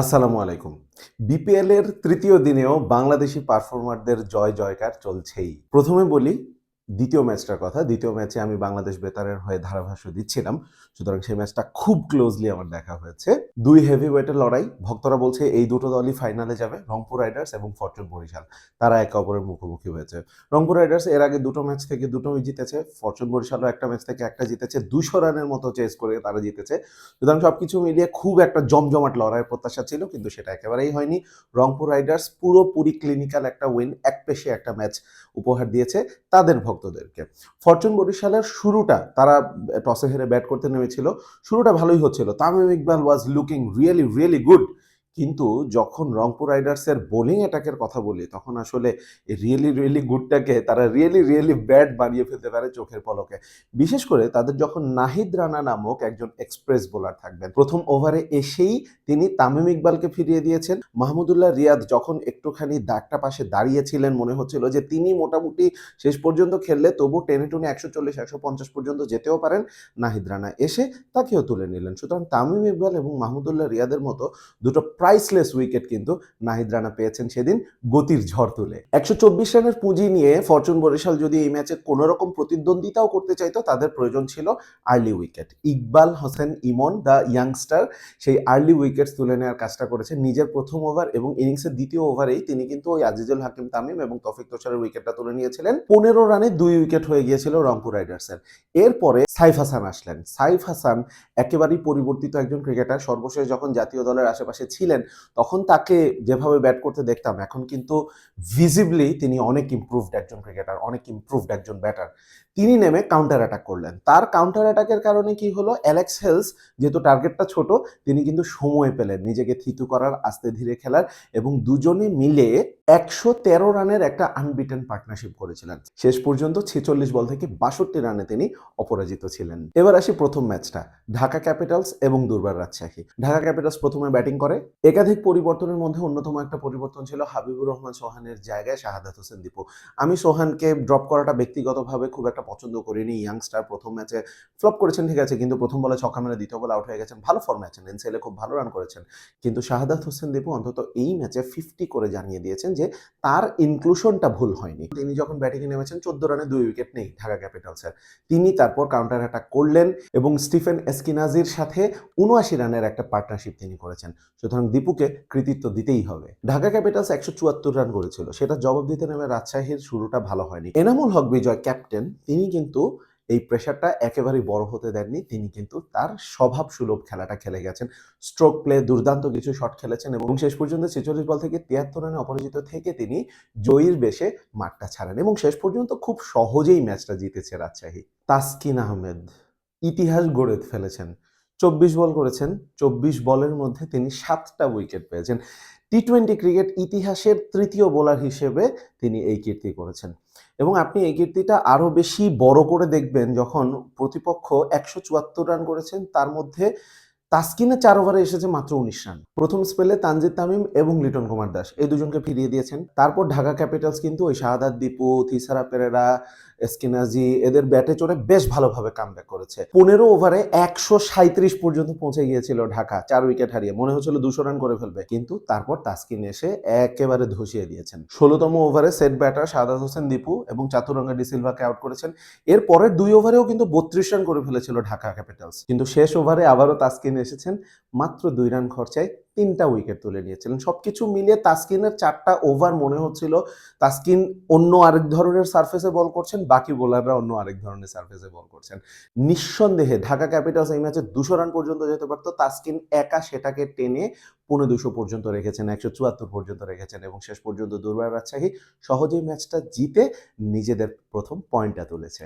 আসসালামু আলাইকুম। বিপিএল এর তৃতীয় দিনেও বাংলাদেশি পারফর্মারদের জয় জয়কার চলছেই। প্রথমে বলি, দ্বিতীয় ম্যাচটার কথা। দ্বিতীয় ম্যাচে আমি বাংলাদেশ বেতারের হয়ে ধারাভাষ্য দিচ্ছিলাম। সুতরাং সেই ম্যাচটা খুব ক্লোজলি আমার দেখা হয়েছে। দুই হেভি ওয়েটের লড়াই। ভক্তরা বলছে এই দুটো দলই ফাইনালে যাবে, রংপুর রাইডার্স এবং ফরচুন বরিশাল। তারা একে অপরের মুখোমুখি হয়েছে। রংপুর রাইডার্স এর আগে দুটো ম্যাচ থেকে দুটোই জিতেছে। ফরচুন বরিশালও একটা ম্যাচ থেকে একটা জিতেছে। দুশো রানের মতো চেস করে তারা জিতেছে। সুতরাং সবকিছু মিলিয়ে খুব একটা জমজমাট লড়াইয়ের প্রত্যাশা ছিল, কিন্তু সেটা একেবারেই হয়নি। রংপুর রাইডার্স পুরোপুরি ক্লিনিক্যাল একটা উইন এক পেশে একটা ম্যাচ উপহার দিয়েছে তাদের ভক্তদেরকে। ফরচুন বরিশালের শুরুটা, তারা টসে হেরে ব্যাট করতে নেমেছিল। শুরুটা ভালোই হচ্ছিল। Tamim Iqbal was looking really really good কিন্তু যখন রংপুর রাইডার্সের বোলিং অ্যাটাকের কথা বলি, তখন আসলে রিয়েলি রিয়েলি গুডটাকে তারা রিয়েলি রিয়েলি ব্যাড বানিয়ে ফেলতে পারে চোখের পলকে। বিশেষ করে তাদের যখন নাহিদ রানা নামক একজন এক্সপ্রেস বোলার থাকবেন, প্রথম ওভারে এসেই তিনি তামিম ইকবালকে ফিরিয়ে দিয়েছেন। মাহমুদুল্লাহ রিয়াদ যখন একটুখানি দাগটা পাশে দাঁড়িয়েছিলেন, মনে হচ্ছিল যে তিনি মোটামুটি শেষ পর্যন্ত খেললে তবু টেনে টুনে একশো চল্লিশ, একশো পঞ্চাশ পর্যন্ত যেতেও পারেন নাহিদ রানা। এসে তাকেও তুলে নিলেন। সুতরাং তামিম ইকবাল এবং মাহমুদুল্লাহ রিয়াদের মতো দুটো প্রাইসলেস উইকেট কিন্তু নাহিদ রানা পেয়েছেন সেদিন গতির ঝড় তুলে। একশো চব্বিশ রানের পুঁজি নিয়ে ফরচুন বরিশাল যদি এই ম্যাচে কোনো রকম প্রতিদ্বন্দ্বিতাও করতে চাইতো তাদের প্রয়োজন ছিল early wicket Iqbal Hossain Emon the youngster সেই আর্লি উইকেটস তুলে নেওয়ার কাজটা করেছেন। নিজের প্রথম ওভার এবং ইনিংসের দ্বিতীয় ওভারেই তিনি কিন্তু ওই আজিজুল হাকিম তামিম এবং তফিক তোষারের উইকেটটা তুলে নিয়েছিলেন। পনেরো রানে দুই উইকেট হয়ে গিয়েছিল রংপুর রাইডার্সের এরপরে সাইফ হাসান আসলেন। সাইফ হাসান একেবারেই পরিবর্তিত একজন ক্রিকেটার সর্বশেষ যখন জাতীয় দলের আশেপাশে ছিলেন তখন তাকে যেভাবে ব্যাট করতে দেখতাম, এখন কিন্তু ভিজিবলি তিনি অনেক ইম্প্রুভড একজন ক্রিকেটার অনেক ইম্প্রুভড একজন ব্যাটার তিনি নেমে কাউন্টার অ্যাটাক করলেন। তার কাউন্টার অ্যাটাকের কারণে কি হলো? অ্যালেক্স হেলস যেহেতু টার্গেটটা ছোট, তিনি কিন্তু সময় পেলেন নিজেকে থিতু করার, আস্তে ধীরে খেলার, এবং দুজনে মিলে একশো তেরো রানের একটা আনবিটেন পার্টনারশিপ করেছিলেন। শেষ পর্যন্ত ছেচল্লিশ বল থেকে বাষট্টি রানে তিনি অপরাজিত ছিলেন। এবার আসি প্রথম ম্যাচটা, ঢাকা ক্যাপিটালস এবং দুর্বার রাজশাহী। ঢাকা ক্যাপিটালস প্রথমে ব্যাটিং করে, একাধিক পরিবর্তনের মধ্যে অন্যতম একটা পরিবর্তন ছিল হাবিবুর রহমান সোহানের জায়গায় শাহাদাত হোসেন দীপু। আমি সোহানকে ড্রপ করাটা ব্যক্তিগতভাবে খুব একটা পছন্দ করিনি ইয়াংস্টার প্রথম ম্যাচে ফ্লপ করেছেন ঠিক আছে, কিন্তু প্রথম বলে ছক্কা মেরে দ্বিতীয় বলে আউট হয়ে গেছেন, ভালো ফর্মে আছেন এনসেলে খুব ভালো রান করেছেন। কিন্তু শাহাদাত হোসেন দীপু অন্তত এই ম্যাচে ফিফটি করে জানিয়ে দিয়েছেন যে তার ইনক্লুশনটা ভুল হয়নি। তিনি যখন ব্যাটিংয়ে নেমেছেন, চোদ্দ রানে দুই উইকেট নেই ঢাকা ক্যাপিটালসের তিনি তারপর কাউন্টার অ্যাটাক করলেন এবং স্টিফেন এসকিনাজির সাথে উনআশি রানের একটা পার্টনারশিপ তিনি করেছেন। সুতরাং দীপুকে কৃতিত্ব দিতেই হবে। ঢাকা ক্যাপিটালস একশো চুয়াত্তর রান করেছিল। সেটা জবাব দিতে নেমে রাজশাহীর শুরুটা ভালো হয়নি। এনামুল হক বিজয় ক্যাপ্টেন তিনি কিন্তু এই প্রেশারটা একেবারেই বড় হতে দেননি। তিনি কিন্তু তার স্বভাব সুলভ খেলাটা খেলে গেছেন। স্ট্রোক প্লে দুর্দান্ত কিছু শট খেলেছেন এবং শেষ পর্যন্ত ছেচল্লিশ বল থেকে তিয়াত্তর রানে অপরাজিত থেকে তিনি জয়ীর বেশে মাঠটা ছাড়েন এবং শেষ পর্যন্ত খুব সহজেই ম্যাচটা জিতেছে রাজশাহী। তাসকিন আহমেদ ইতিহাস গড়ে ফেলেছেন। চব্বিশ বল করেছেন। চব্বিশ বলের মধ্যে তিনি সাতটা উইকেট পেয়েছেন। টি টোয়েন্টি ক্রিকেট ইতিহাসের তৃতীয় বোলার হিসেবে তিনি এই কীর্তি করেছেন। এবং আপনি এই কীর্তিটা আরও বেশি বড় করে দেখবেন যখন প্রতিপক্ষ একশো চুয়াত্তর রান করেছেন, তার মধ্যে তাসকিনে চার ওভারে এসেছে মাত্র উনিশ রান। প্রথম স্পেলে তানজিদ তামিম এবং লিটন কুমার দাস। এই দুজনকে ফিরিয়ে দিয়েছেন। তারপর ঢাকা ক্যাপিটালস কিন্তু ওই শাহাদাত দীপু, থিসারা পেরেরা, এসকিনাজি, এদের ব্যাটে চড়ে বেশ ভালোভাবে কামব্যাক করেছে। পনেরো ওভারে একশো সাঁত্রিশ পর্যন্ত পৌঁছে গিয়েছিল ঢাকা। চার উইকেট হারিয়ে মনে হচ্ছিল দুশো রান করে ফেলবে। কিন্তু তারপর তাসকিন এসে একেবারে ধসিয়ে দিয়েছেন। ষোলোতম ওভারে সেট ব্যাটার সাদাত হোসেন দীপু এবং চাতুরঙ্গা ডিসিলভাকে আউট করেছেন। এর পরের দুই ওভারেও কিন্তু বত্রিশ রান করে ফেলেছিল ঢাকা ক্যাপিটালস। কিন্তু শেষ ওভারে আবারও তাসকিন এসেছেন। মাত্র দুই রান খরচায় তিনটা উইকেট তুলে নিয়েছিলেন। সবকিছু মিলিয়ে তাসকিনের চারটা ওভার মনে হচ্ছিল। তাসকিন অন্য আরেক ধরনের সার্ফেসে বল করছেন, বাকি বোলাররা অন্য আরেক ধরনের সার্ফেসে বল করছেন। নিঃসন্দেহে ঢাকা ক্যাপিটালস এই ম্যাচে দুশো রান পর্যন্ত যেতে পারতো। তাসকিন একা সেটাকে টেনে পৌনে দুশো পর্যন্ত রেখেছেন, একশো চুয়াত্তর পর্যন্ত রেখেছেন এবং শেষ পর্যন্ত দুর্বার রাজশাহী সহজেই ম্যাচটা জিতে নিজেদের প্রথম পয়েন্টটা তুলেছে।